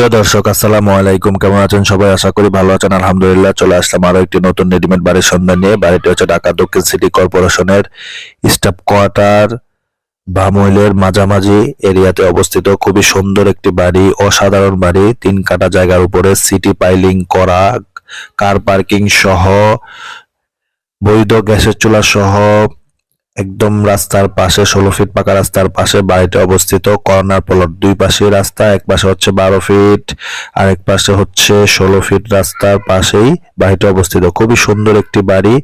প্রিয় দর্শক, আসসালামু আলাইকুম। কেমন আছেন সবাই? আশা করি ভালো আছেন। আলহামদুলিল্লাহ, চলে আসলাম আরও একটি নতুন রেডিমেড বাড়ির সন্ধান নিয়ে। বাড়িটি হচ্ছে ঢাকা দক্ষিণ সিটি কর্পোরেশনের স্টাফ কোয়ার্টার, বামুইলের মাঝামাঝি এরিয়াতে অবস্থিত। খুবই সুন্দর একটি বাড়ি, অসাধারণ বাড়ি। তিন কাটা জায়গার উপরে সিটি পাইলিং করা, কার পার্কিং সহ, বৈধ গ্যাসের চুলা সহ একদম রাস্তার পাশে, ষোলো ফিট পাকা রাস্তার পাশে বাড়িটি অবস্থিত। কর্নার প্লট দুই পাশে রাস্তা, এক পাশে হচ্ছে বারো ফিট আর এক পাশে হচ্ছে ষোলো ফিট রাস্তার পাশেই বাড়িটি অবস্থিত। খুবই সুন্দর একটি বাড়ি।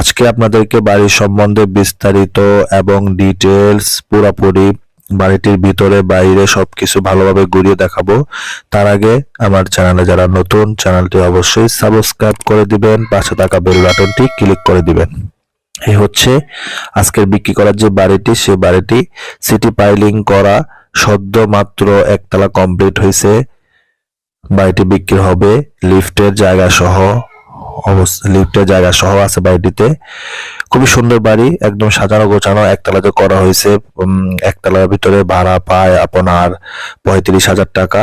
আজকে আপনাদেরকে বাড়ির সম্বন্ধে বিস্তারিত এবং ডিটেলস পুরোপুরি বাড়িটির ভিতরে, বাইরে সবকিছু ভালোভাবে ঘুরিয়ে দেখাবো। তার আগে আমার চ্যানেলে যারা নতুন, চ্যানেলটি অবশ্যই সাবস্ক্রাইব করে দিবেন, পাশে থাকা বেল বাটনটি ক্লিক করে দিবেন। হচ্ছে আজকের বিক্রি করার যে বাড়িটি, সে বাড়িটি সিটি পাইলিং করা সদ্য মাত্র একতলা কমপ্লিট হয়েছে। বাড়িটি বিক্রি হবে লিফটের জায়গা সহ লিফটের জায়গা সহ আছে বাড়িটিতে। খুবই সুন্দর বাড়ি, একদম সাজানো গোছানো, একতলাতে করা হয়েছে একতলার ভিতরে ভাড়া পায় আপনার পঁয়ত্রিশ হাজার টাকা,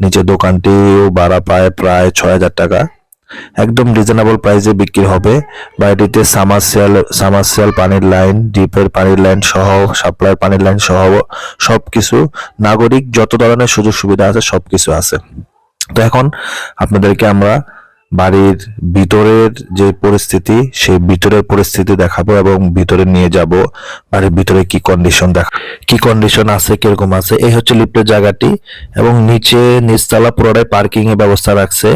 নিচে দোকানটিও ভাড়া পায় প্রায় ছয় হাজার টাকা। একদম রিজনেবল প্রাইসে বিক্রি হবে। বাড়িটিতে সামারসিয়াল সামারসিয়াল পানির লাইন ডিপের পানির লাইন সহ সাপ্লাই পানির লাইন সহ সবকিছু। নাগরিক যত ধরনের সুযোগ সুবিধা আছে সবকিছু আছে। তো এখন আপনাদেরকে আমরা বাড়ির ভিতরের যে পরিস্থিতি, সেই ভিতরের পরিস্থিতি দেখাবো এবং ভিতরে নিয়ে যাব। বাড়ির ভিতরে কি কন্ডিশন দেখা, কি কন্ডিশন আছে, কীরকম আছে? এই হচ্ছে লিফটের জায়গাটি এবং নিচে নিচতলা পুরোটাই পার্কিং এর ব্যবস্থা রাখছে।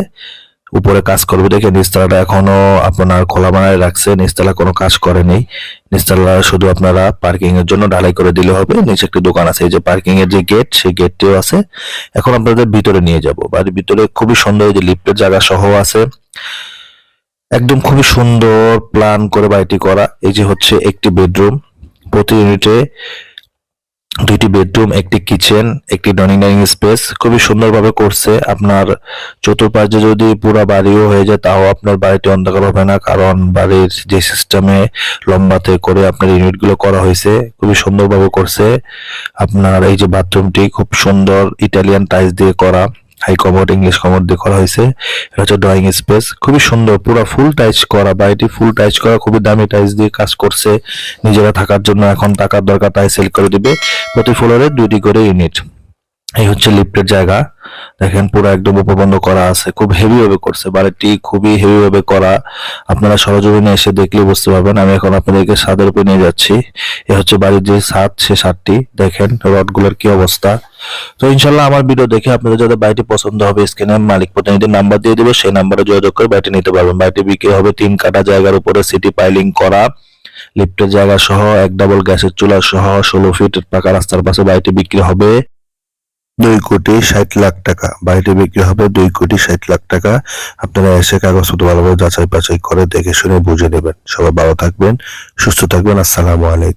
উপরে কাজ করবে দেখে নিচতলাটা এখনও আপনার খোলা বানায় রাখছে। নিচতলা কোনো কাজ করেনি। নিচতলা শুধু আপনারা পার্কিং এর জন্য ঢালাই করে দিলে হবে। নিচে একটি দোকান আছে, এই যে পার্কিং এর যে গেট সেই গেটটিও আছে। এখন আপনাদের ভিতরে নিয়ে যাব। বাড়ির ভিতরে খুবই সুন্দর যে লিফটের জায়গা সহ আছে। একদম খুবই সুন্দর প্ল্যান করে বাড়িটি করা। এই যে হচ্ছে একটি বেডরুম প্রতি ইউনিটে দুইটি বেডরুম, একটি কিচেন, একটি ডাইনিং ডাইনিং স্পেস। খুবই সুন্দরভাবে করছে। আপনার চতুর্পাশে যদি পুরো বাড়িও হয়ে যায়, তাও আপনার বাড়িটি অন্ধকার হবে না, কারণ বাড়ির যে সিস্টেমে লম্বাতে করে আপনার ইউনিটগুলো করা হয়েছে, খুবই সুন্দরভাবে করছে। আপনার এই যে বাথরুমটি খুব সুন্দর ইটালিয়ান টাইলস দিয়ে করা। হাই কমোড ইংলিশ কমোড দিয়ে করা হয়েছে। এটা হচ্ছে ড্রয়িং স্পেস খুবই সুন্দর, পুরো ফুল টাইচ করা, বাড়িটি ফুল টাইচ করা, খুবই দামি টাইচ দিয়ে কাজ করছে। নিজেরা থাকার জন্য এখন টাকার দরকার, তাই সেল করে দিবে। প্রতি ফ্লোরে দুইটি করে ইউনিট এই হচ্ছে লিফটের জায়গা। দেখেন, পুরো একদম উপবন্ধ করা আছে। খুব হেভি ভাবে করছে। বাড়িটি খুবই হেভি ভাবে করা। আপনারা সরজমিনে এসে দেখলে বুঝতে পারবেন। আমি এখন আপনাদেরকে ছাদের উপরে নিয়ে যাচ্ছি। এ হচ্ছে বাড়ির যে ছাদ, সে ছাদটি। দেখেন, রডগুলোর কি অবস্থা। তো ইনশাল্লাহ আমার ভিডিও দেখে আপনাদের যাদের বাড়িটি পছন্দ হবে স্ক্রিনে মালিক প্রতিনিধির নাম্বার দিয়ে দেবো, সেই নাম্বারে যোগাযোগ করে বাড়িটি নিতে পারবেন। বাড়িটি বিক্রি হবে তিন কাটা জায়গার উপরে সিটি পাইলিং করা লিফটের জায়গা সহ, এক ডাবল গ্যাসের চুলা সহ, ষোলো ফিট পাকা রাস্তার পাশে বাড়িটি বিক্রি হবে। দুই কোটি ষাট লাখ টাকা, বাড়িটি বিক্রি হবে দুই কোটি ষাট লাখ টাকা। আপনারা এসে কাগজপত্র ভালোভাবে যাচাই বাছাই করে দেখে শুনে বুঝে নেবেন। সবাই ভালো থাকবেন, সুস্থ থাকবেন, আসসালামু আলাইকুম।